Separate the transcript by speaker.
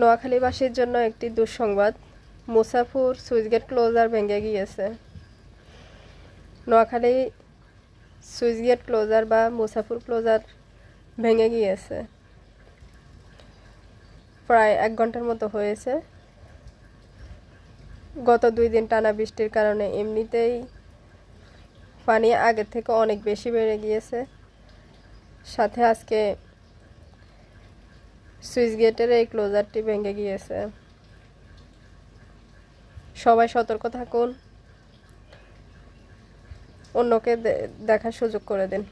Speaker 1: নোয়াখালীবাসীর জন্য একটি দুঃসংবাদ। মুসাফুর সুইচগেট ক্লোজার ভেঙে গিয়েছে। নোয়াখালী সুইচগেট ক্লোজার বা মুসাফুর ক্লোজার ভেঙে গিয়েছে। প্রায় এক ঘণ্টার মতো হয়েছে। গত দুই দিন টানা বৃষ্টির কারণে এমনিতেই পানি আগের থেকে অনেক বেশি বেড়ে গিয়েছে। সাথে আজকে সুইচ গেটের এই ক্লোজারটি ভেঙে গিয়েছে। সবাই সতর্ক থাকুন। অন্যকে দেখার সুযোগ করে দিন।